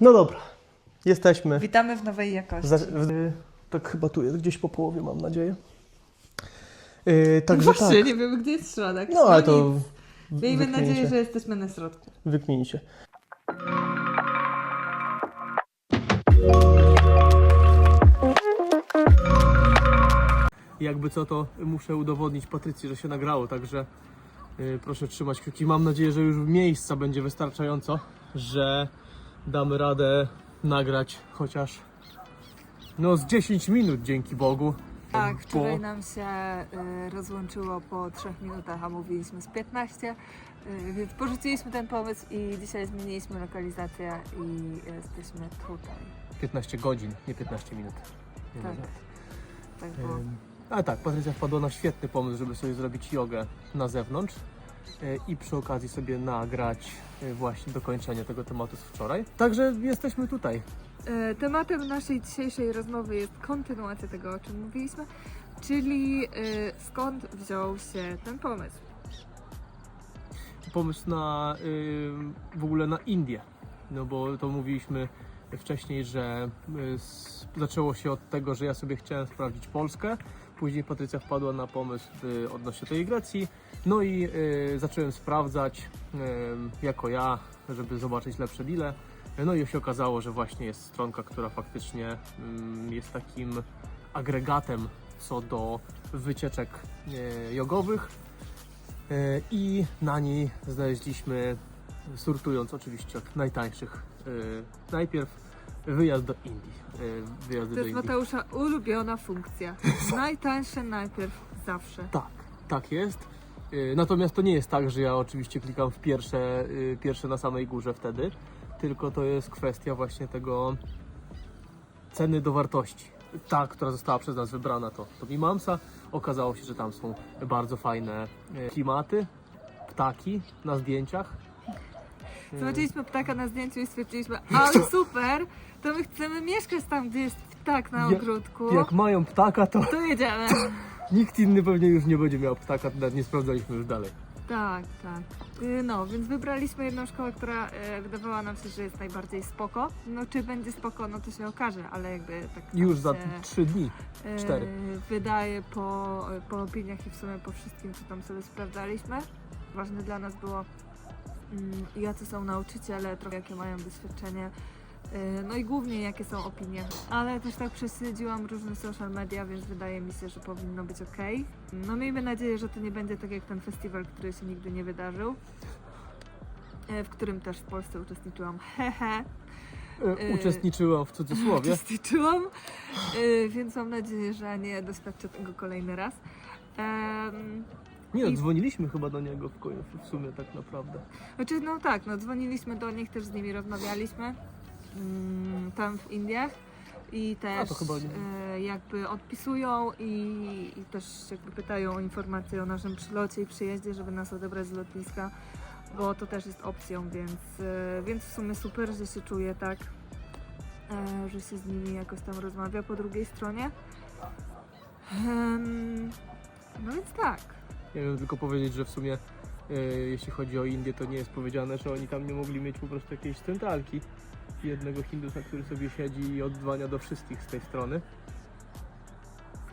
No dobra, jesteśmy. Witamy w nowej jakości. Za, w, tak chyba tu jest, gdzieś po połowie mam nadzieję. Yy, także Właśnie, tak. nie wiemy gdzie jest środek. No ale to nic. Miejmy nadzieję, że jesteśmy na środku. Wykminicie. Jakby co, to muszę udowodnić Patrycji, że się nagrało, także yy, proszę trzymać kciuki. Mam nadzieję, że już miejsca będzie wystarczająco, że damy radę nagrać chociaż no z 10 minut dzięki Bogu. Tak, Bo- wczoraj nam się y, rozłączyło po 3 minutach, a mówiliśmy z 15, y, więc porzuciliśmy ten pomysł i dzisiaj zmieniliśmy lokalizację i jesteśmy tutaj. 15 godzin, nie 15 minut. Nie Tak. Tak było. Ym, A tak, Patrycja wpadła na świetny pomysł, żeby sobie zrobić jogę na zewnątrz i przy okazji sobie nagrać e, właśnie dokończenie tego tematu z wczoraj. Także jesteśmy tutaj. E, Tematem naszej dzisiejszej rozmowy jest kontynuacja tego, o czym mówiliśmy, czyli e, skąd wziął się ten pomysł. Pomysł na w ogóle na Indię. No bo to mówiliśmy wcześniej, że zaczęło się od tego, że ja sobie chciałem sprawdzić Polskę. Później Patrycja wpadła na pomysł y, odnośnie tej Grecji. No i y, zacząłem sprawdzać y, jako ja, żeby zobaczyć lepsze deale. No i się okazało, że właśnie jest stronka, która faktycznie mm, jest takim agregatem co do wycieczek jogowych i na niej znaleźliśmy, sortując oczywiście od najtańszych, najpierw wyjazd do Indii. e, Wyjazdy To do jest Indii. Mateusza ulubiona funkcja. Najtańsze najpierw, zawsze. Tak, tak jest. E, Natomiast to nie jest tak, że ja oczywiście klikam w pierwsze, e, pierwsze na samej górze wtedy, tylko to jest kwestia właśnie tego ceny do wartości. Ta, która została przez nas wybrana to, to Mimamsa. Okazało się, że tam są bardzo fajne klimaty, ptaki na zdjęciach. E, Zobaczyliśmy ptaka na zdjęciu i stwierdziliśmy, ale super, to my chcemy mieszkać tam, gdzie jest ptak na Ja- ogródku. Jak mają ptaka, to To jedziemy. nikt inny pewnie już nie będzie miał ptaka, nawet nie sprawdzaliśmy już dalej. Tak, tak. Y, No, więc wybraliśmy jedną szkołę, która e, wydawała nam się, że jest najbardziej spoko. No, czy będzie spoko, no to się okaże, ale jakby tak nam Już za się, trzy dni. e, cztery. Wydaje po, po opiniach i w sumie po wszystkim, co tam sobie sprawdzaliśmy. Ważne dla nas było, jacy są nauczyciele, trochę jakie mają doświadczenie. e, No i głównie jakie są opinie. Ale też tak prześledziłam różne social media, więc wydaje mi się, że powinno być ok. No miejmy nadzieję, że to nie będzie tak jak ten festiwal, który się nigdy nie wydarzył. e, W którym też w Polsce uczestniczyłam. Hehe. E, Y- Uczestniczyłam w cudzysłowie. Uczestniczyłam, e, więc mam nadzieję, że nie doświadczę tego kolejny raz. Nie no, I- dzwoniliśmy chyba do niego w końcu w sumie tak naprawdę. Znaczy, no tak, no dzwoniliśmy do nich, też z nimi rozmawialiśmy mm, tam w Indiach i też to chyba nie- e, jakby odpisują i, i też jakby pytają o informacje o naszym przylocie i przyjeździe, żeby nas odebrać z lotniska, bo to też jest opcją, więc, e, więc w sumie super, że się czuję tak, e, że się z nimi jakoś tam rozmawia po drugiej stronie. Em, no więc tak. Ja wiem tylko powiedzieć, że w sumie e, jeśli chodzi o Indię, to nie jest powiedziane, że oni tam nie mogli mieć po prostu jakiejś centralki. Jednego Hindusa, który sobie siedzi i odzwania do wszystkich z tej strony.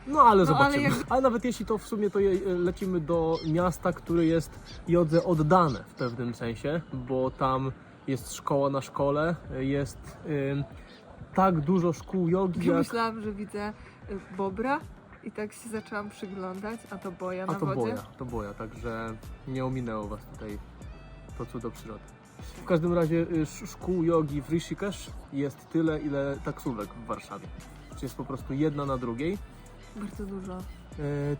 No ale No, ale zobaczymy. jak- Ale nawet jeśli to w sumie to je, lecimy do miasta, które jest jodze oddane w pewnym sensie, bo tam jest szkoła na szkole, jest tak dużo szkół jogi, Ja jak myślałam, że widzę y, bobra i tak się zaczęłam przyglądać, a to boja A na to wodzie. boja, to boja, także nie ominęło Was tutaj to cudo przyrody. W każdym razie y, sz- szkół jogi w Rishikesh jest tyle, ile taksówek w Warszawie. Czyli jest po prostu jedna na drugiej. Bardzo dużo. E,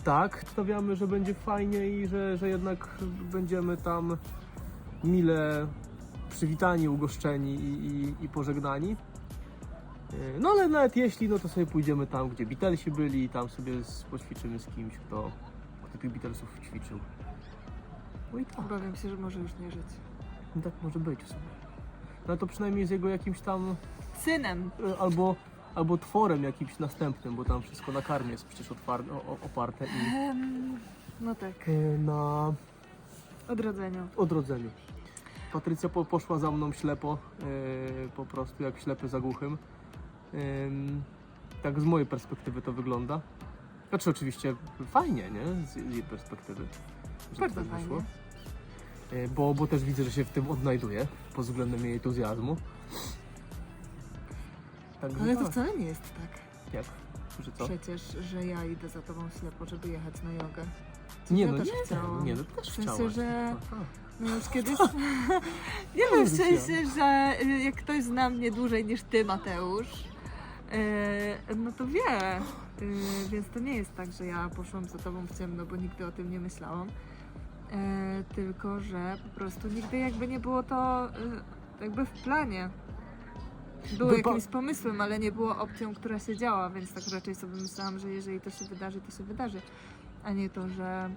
tak, stawiamy, że będzie fajnie i że, że jednak będziemy tam mile przywitani, ugoszczeni i, i, i pożegnani. E, no ale nawet jeśli, no to sobie pójdziemy tam, gdzie Beatlesi byli i tam sobie z- poćwiczymy z kimś, kto, kto tych Beatlesów ćwiczył. No i tak, Obawiam się, że może już nie żyć. no tak może być w sumie. No ale to przynajmniej z jego jakimś tam Synem. e, albo, albo tworem jakimś następnym, bo tam wszystko na karmie jest przecież otwar- o, o, oparte i Em, no tak, e, na odrodzeniu. odrodzeniu. Patrycja po, poszła za mną ślepo, e, po prostu jak ślepy za głuchym. Tak z mojej perspektywy to wygląda. Znaczy oczywiście fajnie, nie? Z, jej perspektywy. że Bardzo tak fajnie. wyszło. E, Bo, bo też widzę, że się w tym odnajduje pod względem jej entuzjazmu. Także Ale to tak. wcale nie jest tak. Jak? Że co? Przecież, że ja idę za tobą ślepo, żeby jechać na jogę. Nie ja no, też nie, chciałam. nie, no też W sensie, chciałaś. że- Aha. No już kiedyś... nie wiem, w sensie, że y, jak ktoś zna mnie dłużej niż ty, Mateusz, y, no to wie. Y, Więc to nie jest tak, że ja poszłam za tobą w ciemno, bo nigdy o tym nie myślałam. E, Tylko, że po prostu nigdy jakby nie było to jakby w planie. Było By pa- jakimś pomysłem, ale nie było opcją, która się działa, więc tak raczej sobie myślałam, że jeżeli to się wydarzy, to się wydarzy, a nie to, że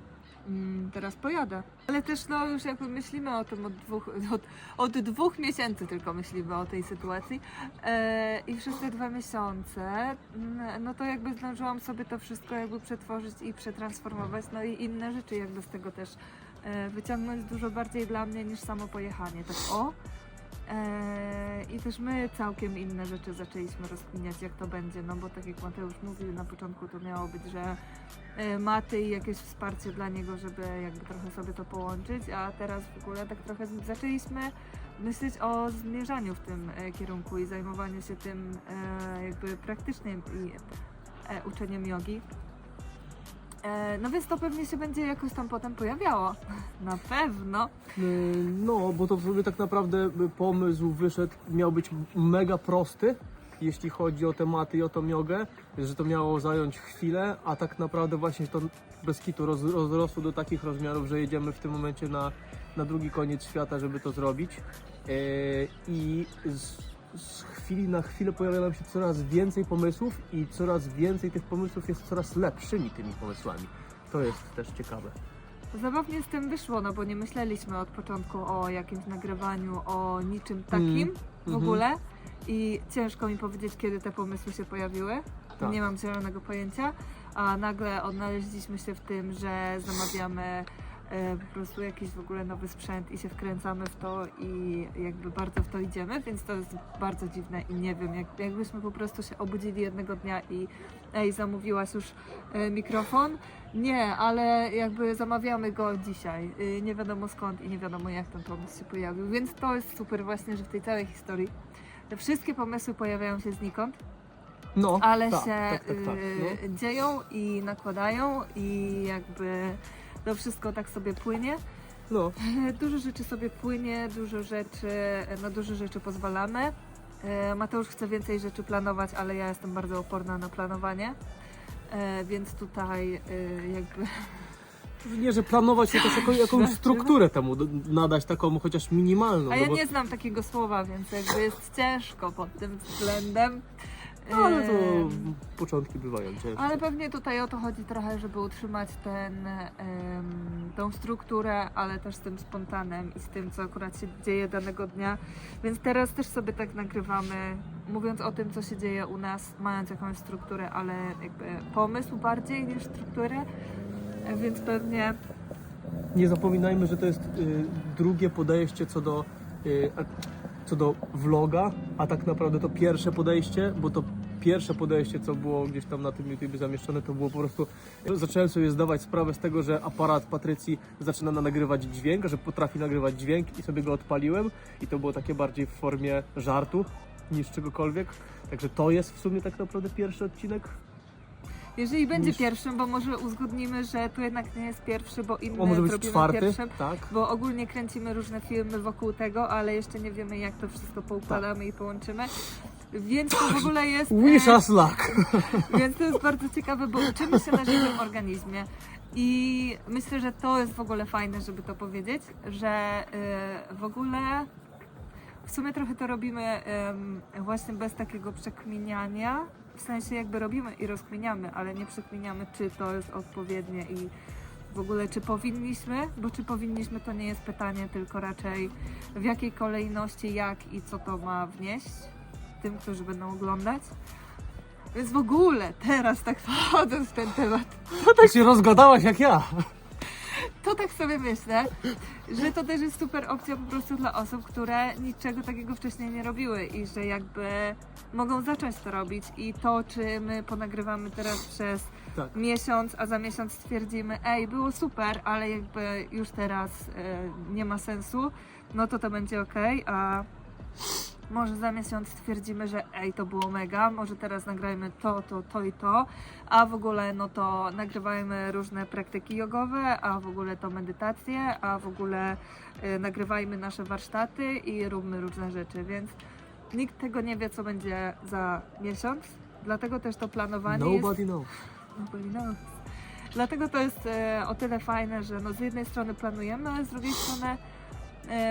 teraz pojadę. Ale też no już jakby myślimy o tym od dwóch, od, od dwóch miesięcy tylko myślimy o tej sytuacji e, i przez te dwa miesiące mm, no to jakby zdążyłam sobie to wszystko jakby przetworzyć i przetransformować, no i inne rzeczy jakby z tego też e, wyciągnąć dużo bardziej dla mnie niż samo pojechanie, tak o. E, I też my całkiem inne rzeczy zaczęliśmy rozkminiać, jak to będzie, no bo tak jak Mateusz mówił na początku, to miało być, że e, maty i jakieś wsparcie dla niego, żeby jakby trochę sobie to połączyć, a teraz w ogóle tak trochę zaczęliśmy myśleć o zmierzaniu w tym e, kierunku i zajmowaniu się tym e, jakby praktycznym i uczeniem jogi. E, no więc to pewnie się będzie jakoś tam potem pojawiało. Na pewno. Y, No, bo to w sumie tak naprawdę y, pomysł wyszedł, miał być mega prosty, jeśli chodzi o tematy i o tą jogę, że to miało zająć chwilę, a tak naprawdę właśnie to bez kitu roz, rozrosło do takich rozmiarów, że jedziemy w tym momencie na, na drugi koniec świata, żeby to zrobić. Y, I z, z chwili na chwilę pojawia nam się coraz więcej pomysłów i coraz więcej tych pomysłów jest coraz lepszymi tymi pomysłami. To jest też ciekawe. Zabawnie z tym wyszło, no bo nie myśleliśmy od początku o jakimś nagrywaniu, o niczym takim w Mhm. ogóle. I ciężko mi powiedzieć, kiedy te pomysły się pojawiły. Tak. Nie mam zielonego pojęcia. A nagle odnaleźliśmy się w tym, że zamawiamy po prostu jakiś w ogóle nowy sprzęt i się wkręcamy w to i jakby bardzo w to idziemy, więc to jest bardzo dziwne i nie wiem, jak, jakbyśmy po prostu się obudzili jednego dnia i ej, zamówiłaś już e, mikrofon? Nie, ale jakby zamawiamy go dzisiaj. Y, nie wiadomo skąd i nie wiadomo jak ten pomysł się pojawił, więc to jest super właśnie, że w tej całej historii te wszystkie pomysły pojawiają się znikąd, No, ale tak, się tak, tak, tak, no. dzieją i nakładają i jakby to wszystko tak sobie płynie. No, Dużo rzeczy sobie płynie, dużo rzeczy, na dużo rzeczy pozwalamy. E, Mateusz chce więcej rzeczy planować, ale ja jestem bardzo oporna na planowanie. E, Więc tutaj e, jakby Nie, że planować to też jako, jakąś strukturę temu nadać taką chociaż minimalną. A no ja bo, nie znam takiego słowa, więc jakby jest ciężko pod tym względem. No, ale to Em, początki bywają ciężkie. Ale pewnie tutaj o to chodzi trochę, żeby utrzymać ten, em, tą strukturę, ale też z tym spontanem i z tym, co akurat się dzieje danego dnia. Więc teraz też sobie tak nagrywamy, mówiąc o tym, co się dzieje u nas, mając jakąś strukturę, ale jakby pomysł bardziej niż strukturę. E, Więc pewnie Nie zapominajmy, że to jest y, drugie podejście co do, y, a, co do vloga, a tak naprawdę to pierwsze podejście, bo to pierwsze podejście, co było gdzieś tam na tym YouTube zamieszczone, to było po prostu. Zacząłem sobie zdawać sprawę z tego, że aparat Patrycji zaczyna na- nagrywać dźwięk, że potrafi nagrywać dźwięk i sobie go odpaliłem i to było takie bardziej w formie żartu niż czegokolwiek. Także to jest w sumie tak naprawdę pierwszy odcinek. jeżeli będzie Niż- pierwszym, bo może uzgodnimy, że tu jednak nie jest pierwszy, bo inny może być czwarty, pierwszym. tak? Bo ogólnie kręcimy różne filmy wokół tego, ale jeszcze nie wiemy jak to wszystko poukładamy i połączymy. Więc to w ogóle jest. Wish e, us luck! Więc to jest bardzo ciekawe, bo uczymy się na żywym organizmie. I myślę, że to jest w ogóle fajne, żeby to powiedzieć, że e, w ogóle w sumie trochę to robimy właśnie bez takiego przekminiania. W sensie jakby robimy i rozkminiamy, ale nie przekminiamy, czy to jest odpowiednie i w ogóle czy powinniśmy, bo czy powinniśmy to nie jest pytanie, tylko raczej w jakiej kolejności, jak i co to ma wnieść tym, którzy będą oglądać. Więc w ogóle teraz tak wchodząc w ten temat, No tak się rozgadałaś jak ja. to tak sobie myślę, że to też jest super opcja po prostu dla osób, które niczego takiego wcześniej nie robiły i że jakby mogą zacząć to robić i to, czy my ponagrywamy teraz przez Tak. miesiąc, a za miesiąc stwierdzimy, ej, było super, ale jakby już teraz e, nie ma sensu, no to to będzie ok, a może za miesiąc stwierdzimy, że ej, to było mega, może teraz nagrajmy to, to, to i to, a w ogóle no to nagrywajmy różne praktyki jogowe, a w ogóle to medytacje, a w ogóle e, nagrywajmy nasze warsztaty i róbmy różne rzeczy, więc nikt tego nie wie, co będzie za miesiąc, dlatego też to planowanie jest... Nobody knows. Nobody knows. Dlatego to jest e, o tyle fajne, że no z jednej strony planujemy, ale z drugiej strony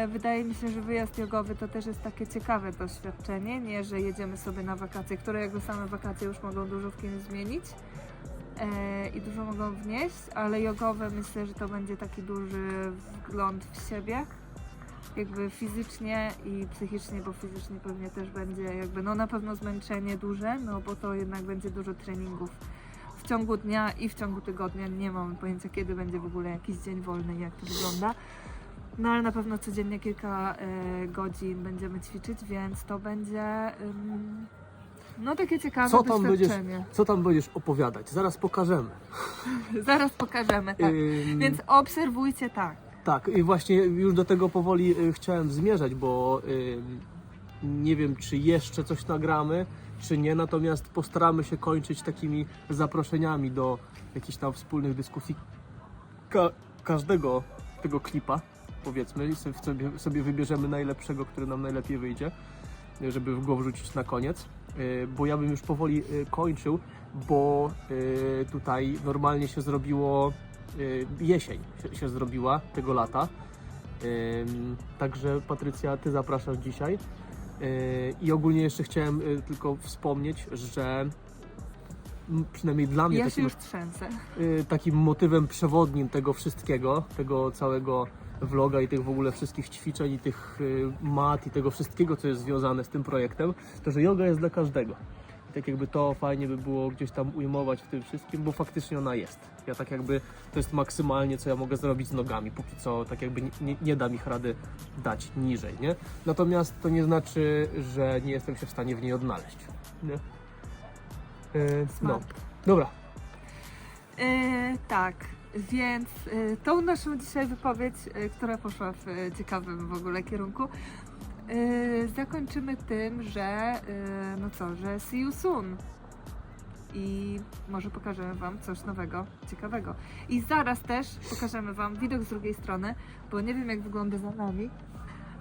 wydaje mi się, że wyjazd jogowy to też jest takie ciekawe doświadczenie, nie, że jedziemy sobie na wakacje, które jakby same wakacje już mogą dużo w kim zmienić e, i dużo mogą wnieść, ale jogowe myślę, że to będzie taki duży wgląd w siebie, jakby fizycznie i psychicznie, bo fizycznie pewnie też będzie jakby, no na pewno zmęczenie duże, no bo to jednak będzie dużo treningów w ciągu dnia i w ciągu tygodnia. Nie mam pojęcia, kiedy będzie w ogóle jakiś dzień wolny i jak to wygląda. No ale na pewno codziennie kilka e, godzin będziemy ćwiczyć, więc to będzie no takie ciekawe Co tam będziesz-. Co tam będziesz opowiadać? Zaraz pokażemy. Zaraz pokażemy, tak. Ym, Więc obserwujcie tak. Tak, i właśnie już do tego powoli y, chciałem zmierzać, bo nie wiem, czy jeszcze coś nagramy, czy nie, natomiast postaramy się kończyć takimi zaproszeniami do jakichś tam wspólnych dyskusji ka- każdego tego klipa, powiedzmy, i sobie, sobie, wybierzemy najlepszego, który nam najlepiej wyjdzie, y, żeby go wrzucić na koniec, Y, bo ja bym już powoli y, kończył, bo tutaj normalnie się zrobiło jesień się, zrobiła tego lata. Także Patrycja, Ty zapraszasz dzisiaj. I ogólnie jeszcze chciałem tylko wspomnieć, że przynajmniej dla mnie Ja takim, takim motywem przewodnim tego wszystkiego, tego całego vloga i tych w ogóle wszystkich ćwiczeń i tych y, mat i tego wszystkiego, co jest związane z tym projektem, to że yoga jest dla każdego. I tak jakby to fajnie by było gdzieś tam ujmować w tym wszystkim, bo faktycznie ona jest. Ja tak jakby, to jest maksymalnie, co ja mogę zrobić z nogami, póki co tak jakby nie, nie, nie da mi rady dać niżej, nie? Natomiast to nie znaczy, że nie jestem się w stanie w niej odnaleźć, nie? Y, no, dobra, E, tak, więc e, tą naszą dzisiaj wypowiedź, e, która poszła w e, ciekawym w ogóle kierunku, zakończymy tym, że no co, że see you soon. I może pokażemy Wam coś nowego, ciekawego. I zaraz też pokażemy Wam widok z drugiej strony, bo nie wiem jak wygląda za nami,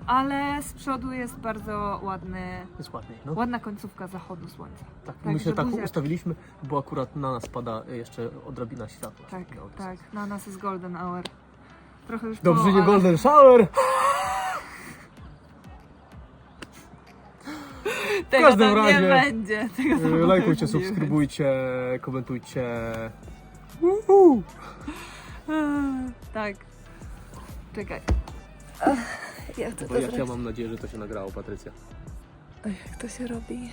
ale z przodu jest bardzo ładny, jest ładniej, no. ładna końcówka zachodu słońca. Tak, Także my się tak buziak. ustawiliśmy, bo akurat na nas pada jeszcze odrobina światła. Tak, tak, na nas jest golden hour. Trochę już Dobrze, po, nie ale- golden shower! Tego każdym tam razie, nie będzie. Tego tam Yy, Lajkujcie, nie subskrybujcie, komentujcie. Uhu. będzie. Tak. Czekaj. Ja chcę Bo jak ja mam nadzieję, że to się nagrało, Patrycja. Jak to się robi?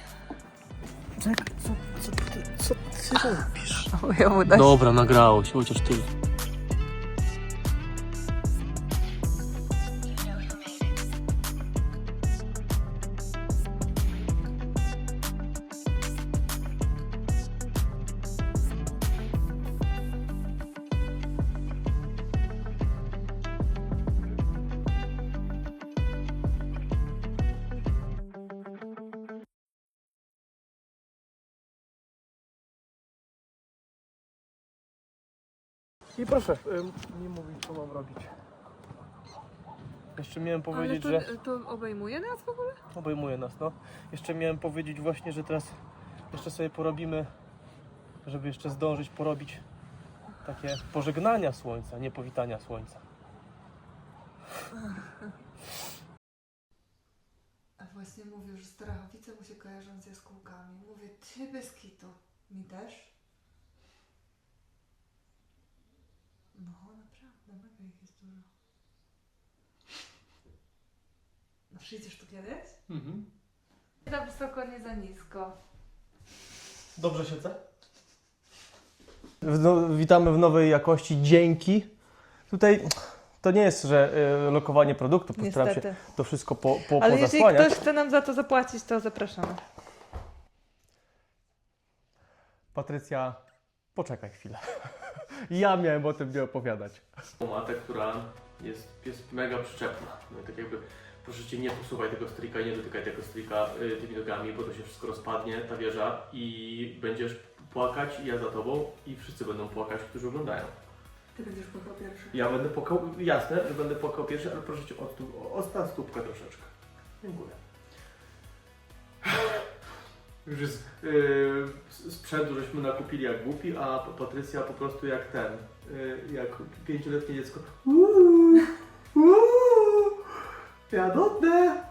Czekaj, co, co, ty, co ty robisz? O, ja mu dać. Dobra, nagrało się, chociaż tyle. I proszę, ym, nie mówić, co mam robić. Jeszcze miałem Ale powiedzieć, to, że... to obejmuje nas w ogóle? obejmuje nas, no. Jeszcze miałem powiedzieć właśnie, że teraz jeszcze sobie porobimy, żeby jeszcze zdążyć porobić takie pożegnania słońca, nie powitania słońca. A właśnie mówił, że Starachowice mu się kojarzą z jaskółkami. Mówię, ty bez kitu. Mi też? No, naprawdę, mega ich jest dużo. No przyjdziesz tu kiedyś? Mhm. Nie za wysoko, nie za nisko. Dobrze siedzę? No, witamy w nowej jakości. Dzięki. tutaj to nie jest, że y, lokowanie produktu, postaram się Niestety. to wszystko po, po, Ale jeżeli pozasłaniać. ktoś chce nam za to zapłacić, to zapraszamy. Patrycja, poczekaj chwilę. ja miałem o tym nie opowiadać. Matę, która jest, jest mega przyczepna. No i tak jakby proszę cię nie posuwaj tego strika i nie dotykaj tego strika y, tymi nogami, bo to się wszystko rozpadnie, ta wieża i będziesz płakać i ja za tobą i wszyscy będą płakać, którzy oglądają. Ty będziesz płakał pierwszy. Ja będę płakał, jasne, że będę płakał pierwszy, ale proszę cię odstaw stópkę troszeczkę. Dziękuję. Już jest yy, sprzętu, żeśmy nakupili jak głupi, a Patrycja po prostu jak ten, yy, jak pięcioletnie dziecko. Uuu, ja dotnę.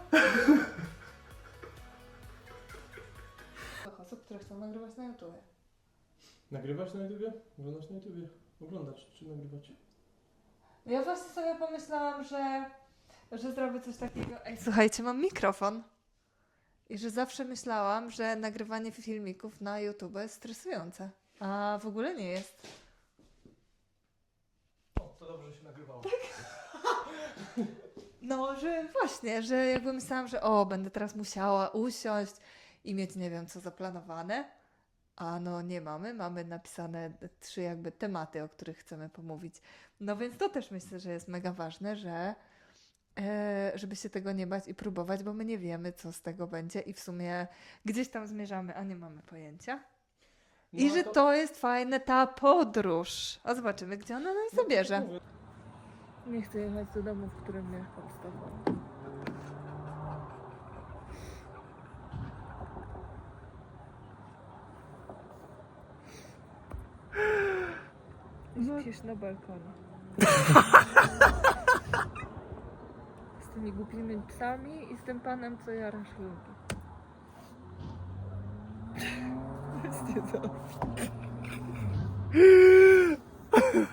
osób, które chcą nagrywać na YouTube. Nagrywać na YouTubie? Oglądać na YouTubie? Oglądać czy nagrywać? Ja właśnie sobie pomyślałam, że, że zrobię coś takiego. Ej, słuchajcie, mam mikrofon. I że zawsze myślałam, że nagrywanie filmików na YouTube jest stresujące. A w ogóle nie jest. O, to dobrze że się nagrywało. No, że właśnie, że jakby myślałam, że o, będę teraz musiała usiąść i mieć nie wiem co zaplanowane. A no nie mamy, mamy napisane trzy jakby tematy, o których chcemy pomówić. No więc to też myślę, że jest mega ważne, że e, żeby się tego nie bać i próbować, bo my nie wiemy, co z tego będzie i w sumie gdzieś tam zmierzamy, a nie mamy pojęcia. I że to jest fajne, ta podróż. A zobaczymy, gdzie ona nas zabierze. Nie chcę jechać do domu, w którym z tobą. Śpisz na balkonie. z tymi głupimi psami i z tym panem, co jara szlunki. Właśnie to.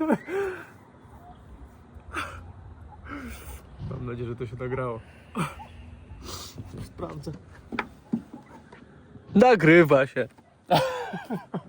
Mam nadzieję, że to się nagrało. Sprawdzę. Nagrywa się.